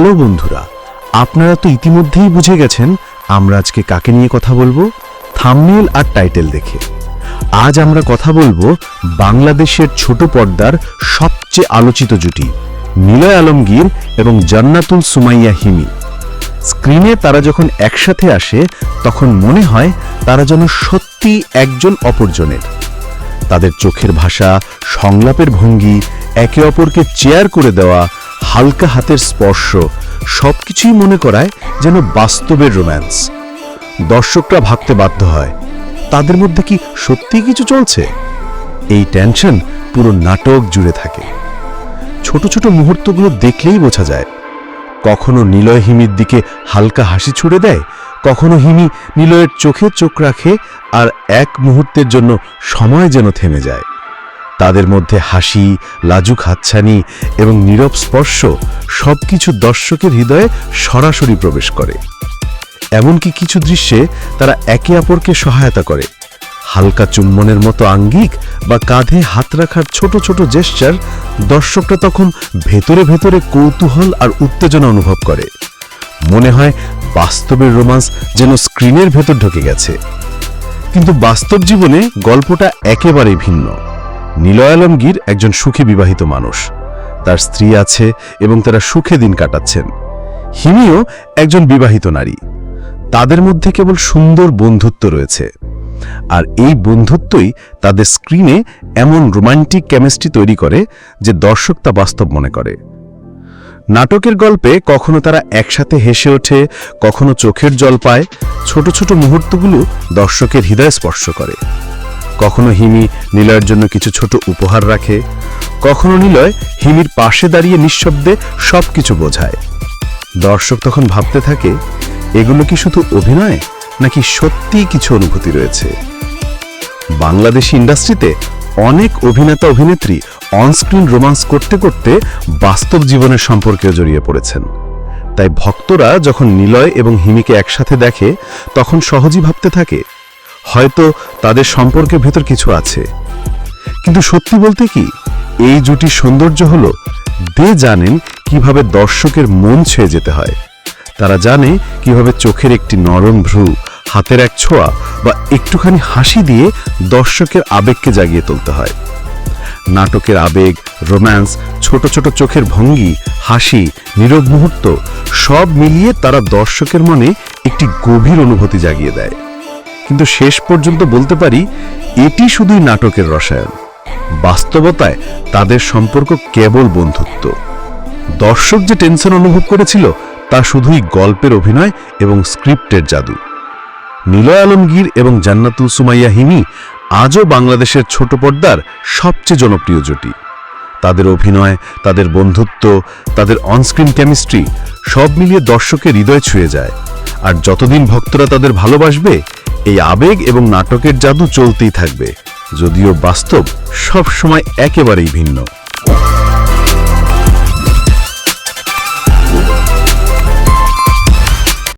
Hello বন্ধুরা, আপনারা তো ইতিমধ্যেই বুঝে গেছেন আমরা আজকে কাকে নিয়ে কথা বলব? থামনেল আর টাইটেল দেখে। আজ আমরা কথা বলব বাংলাদেশের ছোট পর্দার সবচেয়ে আলোচিত জুটি নিলয় আলমগীর এবং জান্নাতুল সুমাইয়া হিমি। স্ক্রিনে তারা যখন একসাথে আসে, তখন মনে হয় তারা যেন সত্যি একজন অপরজনের। তাদের চোখের ভাষা, সংলাপের ভঙ্গি, একে অপরকে চেয়ার করে দেওয়া হালকা হাতের স্পর্শ সবকিছুই মনে করায় যেন বাস্তবের রোম্যান্স। দর্শকরা ভাবতে বাধ্য হয়, তাদের মধ্যে কি সত্যিই কিছু চলছে? এই টেনশন পুরো নাটক জুড়ে থাকে। ছোট ছোট মুহূর্তগুলো দেখলেই বোঝা যায়, কখনো নিলয় হিমির দিকে হালকা হাসি ছুড়ে দেয়, কখনো হিমি নিলয়ের চোখে চোখ রাখে আর এক মুহূর্তের জন্য সময় যেন থেমে যায়। তাদের মধ্যে হাসি, লাজুক হাতছানি এবং নীরব স্পর্শ সবকিছু দর্শকের হৃদয়ে সরাসরি প্রবেশ করে। এমনকি কিছু দৃশ্যে তারা একে অপরকে সহায়তা করে। হালকা চুম্বনের মতো আঙ্গিক বা কাঁধে হাত রাখার ছোট ছোট জেস্চার দর্শকরা তখন ভেতরে ভেতরে কৌতূহল আর উত্তেজনা অনুভব করে। মনে হয় বাস্তবের রোমান্স যেন স্ক্রিনের ভেতর ঢুকে গেছে। কিন্তু বাস্তব জীবনে গল্পটা একেবারেই ভিন্ন। নিলয় আলমগীর একজন সুখী বিবাহিত মানুষ। তার স্ত্রী আছে এবং তারা সুখে দিন কাটাচ্ছেন। হিমিও একজন বিবাহিত নারী। তাদের মধ্যে কেবল সুন্দর বন্ধুত্ব রয়েছে। আর এই বন্ধুত্বই তাদের স্ক্রিনে এমন রোমান্টিক কেমিস্ট্রি তৈরি করে যে দর্শক তা বাস্তব মনে করে। নাটকের গল্পে কখনো তারা একসাথে হেসে ওঠে, কখনো চোখের জল পায়, ছোট ছোট মুহূর্তগুলো দর্শকের হৃদয় স্পর্শ করে। কখনো হিমি নিলয়ের জন্য কিছু ছোট উপহার রাখে, কখনো নিলয় হিমির পাশে দাঁড়িয়ে নিঃশব্দে সবকিছু বোঝায়। দর্শক তখন ভাবতে থাকে, এগুলো কি শুধু অভিনয় নাকি সত্যিই কিছু অনুভূতি রয়েছে? বাংলাদেশি ইন্ডাস্ট্রিতে অনেক অভিনেতা অভিনেত্রী অনস্ক্রিন রোমান্স করতে করতে বাস্তব জীবনের সম্পর্কেও জড়িয়ে পড়েছেন। তাই ভক্তরা যখন নিলয় এবং হিমিকে একসাথে দেখে, তখন সহজেই ভাবতে থাকে হয়তো তাদের সম্পর্কের ভেতর কিছু আছে। কিন্তু সত্যি বলতে কি, এই জুটির সৌন্দর্য হলো, দে জানেন কীভাবে দর্শকের মন ছুঁয়ে যেতে হয়। তারা জানে কীভাবে চোখের একটি নরম ভ্রু, হাতের এক ছোঁয়া বা একটুখানি হাসি দিয়ে দর্শকের আবেগকে জাগিয়ে তুলতে হয়। নাটকের আবেগ, রোম্যান্স, ছোট ছোট চোখের ভঙ্গি, হাসি, নীরব মুহূর্ত সব মিলিয়ে তারা দর্শকের মনে একটি গভীর অনুভূতি জাগিয়ে দেয়। কিন্তু শেষ পর্যন্ত বলতে পারি, এটি শুধুই নাটকের রসায়ন। বাস্তবতায় তাদের সম্পর্ক কেবল বন্ধুত্ব। দর্শক যে টেনশন অনুভব করেছিল, তা শুধুই গল্পের অভিনয় এবং স্ক্রিপ্টের জাদু। নিলয় আলমগীর এবং জান্নাতুল সুমাইয়া হিমি আজও বাংলাদেশের ছোট পর্দার সবচেয়ে জনপ্রিয় জুটি। তাদের অভিনয়, তাদের বন্ধুত্ব, তাদের অনস্ক্রিন কেমিস্ট্রি সব মিলিয়ে দর্শকের হৃদয় ছুঁয়ে যায়। আর যতদিন ভক্তরা তাদের ভালোবাসবে এই আবেগ এবং নাটকের জাদু চলতেই থাকবে যদিও বাস্তব সব সময় একেবারেই ভিন্ন।